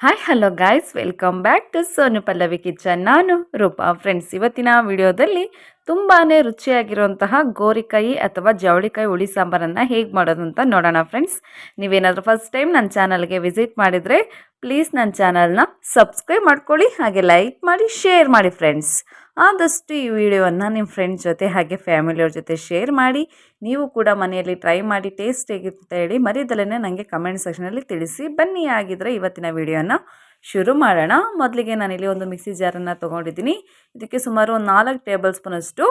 Hi hello guys welcome back to Sonu Pallavi kitchen ನಾನು Roopa friends ಇವತ್ತಿನ ವಿಡಿಯೋದಲ್ಲಿ ತುಂಬಾ ರುಚಿಯಾಗಿರುವಂತಹ ಗೋರಿಕಾಯಿ ಅಥವಾ ಜವಳಿಕಾಯಿ ಹುಳಿ ಸಾಂಬಾರನ್ನು ಹೇಗೆ ಮಾಡೋದು ಅಂತ ನೋಡೋಣ ಫ್ರೆಂಡ್ಸ್ ನೀವೇನಾದರೂ ಫಸ್ಟ್ ಟೈಮ್ ನನ್ನ ಚಾನಲ್ಗೆ ವಿಸಿಟ್ ಮಾಡಿದರೆ ಪ್ಲೀಸ್ ನನ್ನ ಚಾನಲ್ನ ಸಬ್ಸ್ಕ್ರೈಬ್ ಮಾಡ್ಕೊಳ್ಳಿ, ಹಾಗೆ ಲೈಕ್ ಮಾಡಿ ಶೇರ್ ಮಾಡಿ ಫ್ರೆಂಡ್ಸ್ ಆದಷ್ಟು ಈ ವಿಡಿಯೋವನ್ನು ನಿಮ್ಮ ಫ್ರೆಂಡ್ಸ್ ಜೊತೆ ಹಾಗೆ ಫ್ಯಾಮಿಲಿಯವ್ರ ಜೊತೆ ಶೇರ್ ಮಾಡಿ, ನೀವು ಕೂಡ ಮನೆಯಲ್ಲಿ ಟ್ರೈ ಮಾಡಿ ಟೇಸ್ಟ್ ಹೇಗಿರುತ್ತೆ ಹೇಳಿ ಮರಿದಲ್ಲೇ ನನಗೆ ಕಮೆಂಟ್ ಸೆಕ್ಷನಲ್ಲಿ ತಿಳಿಸಿ. ಬನ್ನಿ ಆಗಿದ್ರೆ ಇವತ್ತಿನ ವಿಡಿಯೋನ ಶುರು ಮಾಡೋಣ. ಮೊದಲಿಗೆ ನಾನಿಲ್ಲಿ ಒಂದು ಮಿಕ್ಸಿ ಜಾರನ್ನು ತೊಗೊಂಡಿದ್ದೀನಿ. ಇದಕ್ಕೆ ಸುಮಾರು ಒಂದು ನಾಲ್ಕು ಟೇಬಲ್ ಸ್ಪೂನಷ್ಟು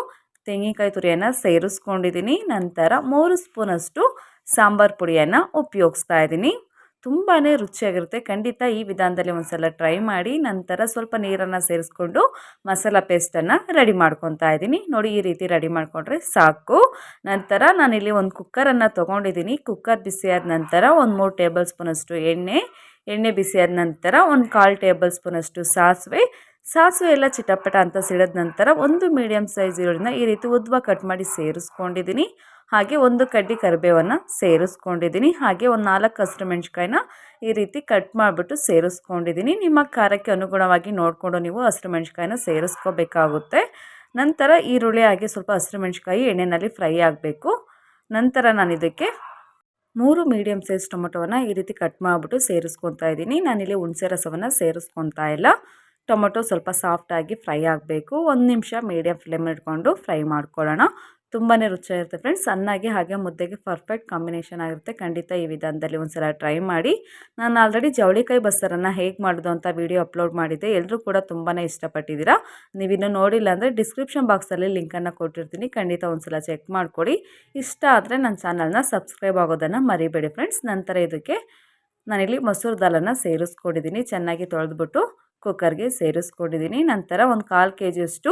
ತೆಂಗಿನಕಾಯಿ ತುರಿಯನ್ನು ಸೇರಿಸ್ಕೊಂಡಿದ್ದೀನಿ. ನಂತರ ಮೂರು ಸ್ಪೂನಷ್ಟು ಸಾಂಬಾರು ಪುಡಿಯನ್ನು ಉಪಯೋಗಿಸ್ತಾ ಇದ್ದೀನಿ. ತುಂಬಾ ರುಚಿಯಾಗಿರುತ್ತೆ. ಖಂಡಿತ ಈ ವಿಧಾನದಲ್ಲಿ ಒಂದು ಸಲ ಟ್ರೈ ಮಾಡಿ, ನಂತರ ಸ್ವಲ್ಪ ನೀರನ್ನು ಸೇರಿಸ್ಕೊಂಡು ಮಸಾಲ ಪೇಸ್ಟನ್ನು ರೆಡಿ ಮಾಡ್ಕೊತಾ ಇದ್ದೀನಿ. ನೋಡಿ ಈ ರೀತಿ ರೆಡಿ ಮಾಡಿಕೊಂಡ್ರೆ ಸಾಕು. ನಂತರ ನಾನಿಲ್ಲಿ ಒಂದು ಕುಕ್ಕರನ್ನು ತೊಗೊಂಡಿದ್ದೀನಿ. ಕುಕ್ಕರ್ ಬಿಸಿಯಾದ ನಂತರ ಒಂದು ಮೂರು ಟೇಬಲ್ ಸ್ಪೂನಷ್ಟು ಎಣ್ಣೆ ಎಣ್ಣೆ ಬಿಸಿಯಾದ ನಂತರ ಒಂದು ಕಾಲು ಟೇಬಲ್ ಸ್ಪೂನಷ್ಟು ಸಾಸಿವೆ ಸಾಸಿವೆ ಎಲ್ಲ ಚಿಟಪಟ ಅಂತ ಸಿಡಿದ ನಂತರ ಒಂದು ಮೀಡಿಯಮ್ ಸೈಜ್ ಈರುಳ್ಳಿನ ಈ ರೀತಿ ಉದ್ವ ಕಟ್ ಮಾಡಿ ಸೇರಿಸ್ಕೊಂಡಿದ್ದೀನಿ. ಹಾಗೆ ಒಂದು ಕಡ್ಡಿ ಕರಿಬೇವನ್ನು ಸೇರಿಸ್ಕೊಂಡಿದ್ದೀನಿ. ಹಾಗೆ ಒಂದು ನಾಲ್ಕು ಹಸಿರು ಮೆಣಸಿಕಾಯಿನ ಈ ರೀತಿ ಕಟ್ ಮಾಡಿಬಿಟ್ಟು ಸೇರಿಸ್ಕೊಂಡಿದ್ದೀನಿ. ನಿಮ್ಮ ಖಾರಕ್ಕೆ ಅನುಗುಣವಾಗಿ ನೋಡಿಕೊಂಡು ನೀವು ಹಸಿರು ಮೆಣಸಿಕಾಯಿನ ಸೇರಿಸ್ಕೋಬೇಕಾಗುತ್ತೆ. ನಂತರ ಈರುಳ್ಳಿ ಹಾಗೆ ಸ್ವಲ್ಪ ಹಸಿರು ಮೆಣಸಿಕಾಯಿ ಎಣ್ಣೆಯಲ್ಲಿ ಫ್ರೈ ಆಗಬೇಕು. ನಂತರ ನಾನು ಇದಕ್ಕೆ ಮೂರು ಮೀಡಿಯಮ್ ಸೈಜ್ ಟೊಮೊಟೊವನ್ನು ಈ ರೀತಿ ಕಟ್ ಮಾಡಿಬಿಟ್ಟು ಸೇರಿಸ್ಕೊತಾ ಇದ್ದೀನಿ. ನಾನಿಲ್ಲಿ ಹುಣಸೆ ರಸವನ್ನು ಸೇರಿಸ್ಕೊತಾ ಇಲ್ಲ. ಟೊಮೊಟೊ ಸ್ವಲ್ಪ ಸಾಫ್ಟಾಗಿ ಫ್ರೈ ಆಗಬೇಕು. ಒಂದು ನಿಮಿಷ ಮೀಡಿಯಮ್ ಫ್ಲೇಮ್ ಇಟ್ಕೊಂಡು ಫ್ರೈ ಮಾಡ್ಕೊಳ್ಳೋಣ. ತುಂಬಾ ಇರುತ್ತೆ ಫ್ರೆಂಡ್ಸ್. ಸಣ್ಣಗೆ ಹಾಗೆ ಮುದ್ದೆಗೆ ಪರ್ಫೆಕ್ಟ್ ಕಾಂಬಿನೇಷನ್ ಆಗಿರುತ್ತೆ. ಖಂಡಿತ ಈ ವಿಧಾನದಲ್ಲಿ ಒಂದ್ಸಲ ಟ್ರೈ ಮಾಡಿ. ನಾನು ಆಲ್ರೆಡಿ ಜವಳಿಕಾಯಿ ಬಸ್ಸರನ್ನು ಹೇಗೆ ಮಾಡೋದು ಅಂತ ವಿಡಿಯೋ ಅಪ್ಲೋಡ್ ಮಾಡಿದ್ದೆ. ಎಲ್ಲರೂ ಕೂಡ ತುಂಬಾ ಇಷ್ಟಪಟ್ಟಿದ್ದೀರಾ. ನೀವಿನ್ನೂ ನೋಡಿಲ್ಲ ಅಂದರೆ ಡಿಸ್ಕ್ರಿಪ್ಷನ್ ಬಾಕ್ಸಲ್ಲಿ ಲಿಂಕನ್ನು ಕೊಟ್ಟಿರ್ತೀನಿ. ಖಂಡಿತ ಒಂದ್ಸಲ ಚೆಕ್ ಮಾಡಿಕೊಡಿ. ಇಷ್ಟ ಆದರೆ ನನ್ನ ಚಾನಲ್ನ ಸಬ್ಸ್ಕ್ರೈಬ್ ಆಗೋದನ್ನು ಮರಿಬೇಡಿ ಫ್ರೆಂಡ್ಸ್. ನಂತರ ಇದಕ್ಕೆ ನಾನಿಲ್ಲಿ ಮೊಸರು ದಾಲನ್ನು ಸೇರಿಸ್ಕೊಂಡಿದ್ದೀನಿ. ಚೆನ್ನಾಗಿ ತೊಳೆದ್ಬಿಟ್ಟು ಕುಕ್ಕರ್ಗೆ ಸೇರಿಸ್ಕೊಂಡಿದ್ದೀನಿ. ನಂತರ ಒಂದು ಕಾಲು ಕೆ ಜಿಯಷ್ಟು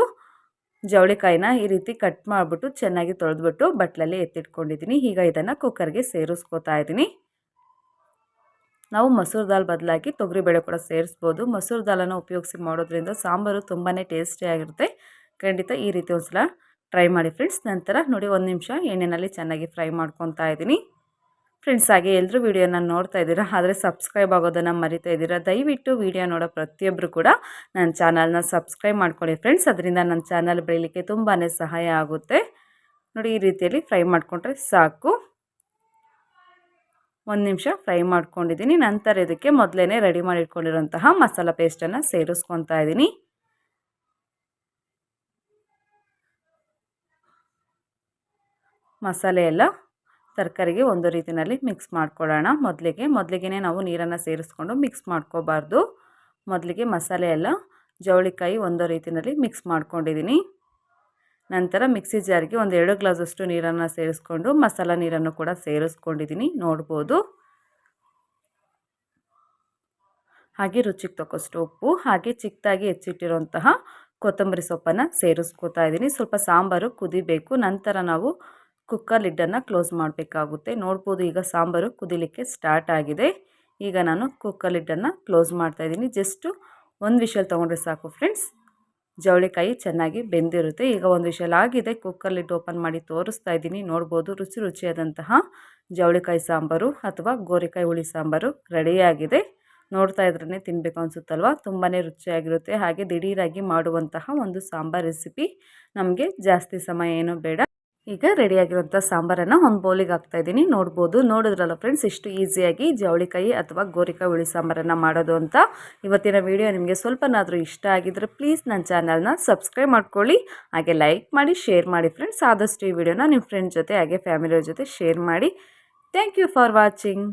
ಜವಳಿಕಾಯಿನ ಈ ರೀತಿ ಕಟ್ ಮಾಡಿಬಿಟ್ಟು ಚೆನ್ನಾಗಿ ತೊಳೆದ್ಬಿಟ್ಟು ಬಟ್ಲಲ್ಲಿ ಎತ್ತಿಟ್ಕೊಂಡಿದ್ದೀನಿ. ಈಗ ಇದನ್ನು ಕುಕ್ಕರ್ಗೆ ಸೇರಿಸ್ಕೋತಾ ಇದ್ದೀನಿ. ನಾವು ಮೊಸರು ದಾಲ್ ಬದಲಾಗಿ ತೊಗರಿಬೇಳೆ ಕೂಡ ಸೇರಿಸ್ಬೋದು. ಮೊಸರು ದಾಲನ್ನು ಉಪಯೋಗಿಸಿ ಮಾಡೋದ್ರಿಂದ ಸಾಂಬಾರು ತುಂಬಾ ಟೇಸ್ಟಿಯಾಗಿರುತ್ತೆ ಖಂಡಿತ ಈ ರೀತಿ ಒಂದು ಸಲ ಟ್ರೈ ಮಾಡಿ ಫ್ರೆಂಡ್ಸ್. ನಂತರ ನೋಡಿ ಒಂದು ನಿಮಿಷ ಎಣ್ಣೆಯಲ್ಲಿ ಚೆನ್ನಾಗಿ ಫ್ರೈ ಮಾಡ್ಕೊತಾ ಇದ್ದೀನಿ. ಫ್ರೆಂಡ್ಸ್ ಹಾಗೆ ಎಲ್ಲರೂ ವೀಡಿಯೋನ ನೋಡ್ತಾ ಇದ್ದೀರಾ, ಆದರೆ ಸಬ್ಸ್ಕ್ರೈಬ್ ಆಗೋದನ್ನು ಮರಿತಾ ಇದ್ದೀರಾ, ದಯವಿಟ್ಟು ವೀಡಿಯೋ ನೋಡೋ ಪ್ರತಿಯೊಬ್ಬರು ಕೂಡ ನನ್ನ ಚಾನಲ್ನ ಸಬ್ಸ್ಕ್ರೈಬ್ ಮಾಡ್ಕೊಳ್ಳಿ ಫ್ರೆಂಡ್ಸ್ ಅದರಿಂದ ನನ್ನ ಚಾನಲ್ ಬೆಳಿಲಿಕ್ಕೆ ತುಂಬಾ ಸಹಾಯ ಆಗುತ್ತೆ. ನೋಡಿ, ಈ ರೀತಿಯಲ್ಲಿ ಫ್ರೈ ಮಾಡಿಕೊಂಡ್ರೆ ಸಾಕು. ಒಂದು ನಿಮಿಷ ಫ್ರೈ ಮಾಡ್ಕೊಂಡಿದ್ದೀನಿ, ನಂತರ ಇದಕ್ಕೆ ಮೊದಲೇ ರೆಡಿ ಮಾಡಿಟ್ಕೊಂಡಿರುವಂತಹ ಮಸಾಲಾ ಪೇಸ್ಟನ್ನು ಸೇರಿಸ್ಕೊತಾ ಇದ್ದೀನಿ. ಮಸಾಲೆ ಎಲ್ಲ ತರಕಾರಿಗೆ ಒಂದು ರೀತಿಯಲ್ಲಿ ಮಿಕ್ಸ್ ಮಾಡ್ಕೊಳ್ಳೋಣ. ಮೊದಲಿಗೆ ಮೊದಲಿಗೆ ನಾವು ನೀರನ್ನು ಸೇರಿಸ್ಕೊಂಡು ಮಿಕ್ಸ್ ಮಾಡ್ಕೋಬಾರ್ದು. ಮೊದಲಿಗೆ ಮಸಾಲೆ ಎಲ್ಲ ಜವಳಿಕಾಯಿ ಒಂದು ರೀತಿಯಲ್ಲಿ ಮಿಕ್ಸ್ ಮಾಡ್ಕೊಂಡಿದ್ದೀನಿ. ನಂತರ ಮಿಕ್ಸಿ ಜಾರಿಗೆ ಒಂದು ಎರಡು ಗ್ಲಾಸಷ್ಟು ನೀರನ್ನು ಸೇರಿಸ್ಕೊಂಡು ಮಸಾಲ ನೀರನ್ನು ಕೂಡ ಸೇರಿಸ್ಕೊಂಡಿದ್ದೀನಿ. ನೋಡ್ಬೋದು. ಹಾಗೆ ರುಚಿಗೆ ತಕ್ಕಷ್ಟು ಉಪ್ಪು, ಹಾಗೆ ಚಿಕ್ಕದಾಗಿ ಹೆಚ್ಚಿಟ್ಟಿರುವಂತಹ ಕೊತ್ತಂಬರಿ ಸೊಪ್ಪನ್ನು ಸೇರಿಸ್ಕೋತಾ ಇದ್ದೀನಿ. ಸ್ವಲ್ಪ ಸಾಂಬಾರು ಕುದಿಬೇಕು. ನಂತರ ನಾವು ಕುಕ್ಕರ್ ಲಿಡ್ಡನ್ನು ಕ್ಲೋಸ್ ಮಾಡಬೇಕಾಗುತ್ತೆ. ನೋಡ್ಬೋದು ಈಗ ಸಾಂಬಾರು ಕುದಿಲಿಕ್ಕೆ ಸ್ಟಾರ್ಟ್ ಆಗಿದೆ. ಈಗ ನಾನು ಕುಕ್ಕರ್ ಲಿಡ್ಡನ್ನು ಕ್ಲೋಸ್ ಮಾಡ್ತಾಯಿದ್ದೀನಿ ಜಸ್ಟು ಒಂದು ವಿಷಲ್ ತೊಗೊಂಡ್ರೆ ಸಾಕು ಫ್ರೆಂಡ್ಸ್. ಜವಳಿಕಾಯಿ ಚೆನ್ನಾಗಿ ಬೆಂದಿರುತ್ತೆ. ಈಗ ಒಂದು ವಿಷಲ್ ಆಗಿದೆ. ಕುಕ್ಕರ್ ಲಿಡ್ ಓಪನ್ ಮಾಡಿ ತೋರಿಸ್ತಾ ಇದ್ದೀನಿ. ನೋಡ್ಬೋದು ರುಚಿ ರುಚಿಯಾದಂತಹ ಜವಳಿಕಾಯಿ ಸಾಂಬಾರು ಅಥವಾ ಗೋರಿಕಾಯಿ ಹುಳಿ ಸಾಂಬಾರು ರೆಡಿಯಾಗಿದೆ. ನೋಡ್ತಾ ಇದ್ರೇ ತಿನ್ನಬೇಕು ಅನಿಸುತ್ತಲ್ವ? ತುಂಬಾ ರುಚಿಯಾಗಿರುತ್ತೆ. ಹಾಗೆ ದಿಢೀರಾಗಿ ಮಾಡುವಂತಹ ಒಂದು ಸಾಂಬಾರು ರೆಸಿಪಿ ನಮಗೆ ಜಾಸ್ತಿ ಸಮಯ ಏನೂ ಬೇಡ. ಈಗ ರೆಡಿಯಾಗಿರುವಂಥ ಸಾಂಬಾರನ್ನು ಒಂದು ಬೌಲಿಗೆ ಹಾಕ್ತಾಯಿದ್ದೀನಿ ನೋಡ್ಬೋದು, ನೋಡಿದ್ರಲ್ಲ ಫ್ರೆಂಡ್ಸ್ ಇಷ್ಟು ಈಸಿಯಾಗಿ ಜವಳಿಕಾಯಿ ಅಥವಾ ಗೋರಿಕಾಯಿ ಹುಳಿ ಸಾಂಬಾರನ್ನು ಮಾಡೋದು ಅಂತ ಇವತ್ತಿನ ವಿಡಿಯೋ ನಿಮಗೆ ಸ್ವಲ್ಪನಾದರೂ ಇಷ್ಟ ಆಗಿದ್ದರೆ ಪ್ಲೀಸ್ ನನ್ನ ಚಾನಲ್ನ ಸಬ್ಸ್ಕ್ರೈಬ್ ಮಾಡ್ಕೊಳ್ಳಿ. ಹಾಗೆ ಲೈಕ್ ಮಾಡಿ ಶೇರ್ ಮಾಡಿ ಫ್ರೆಂಡ್ಸ್ ಆದಷ್ಟು ಈ ವಿಡಿಯೋನ ನಿಮ್ಮ ಫ್ರೆಂಡ್ ಜೊತೆ, ಹಾಗೆ ಫ್ಯಾಮಿಲಿಯವ್ರ ಜೊತೆ ಶೇರ್ ಮಾಡಿ. Thank you for watching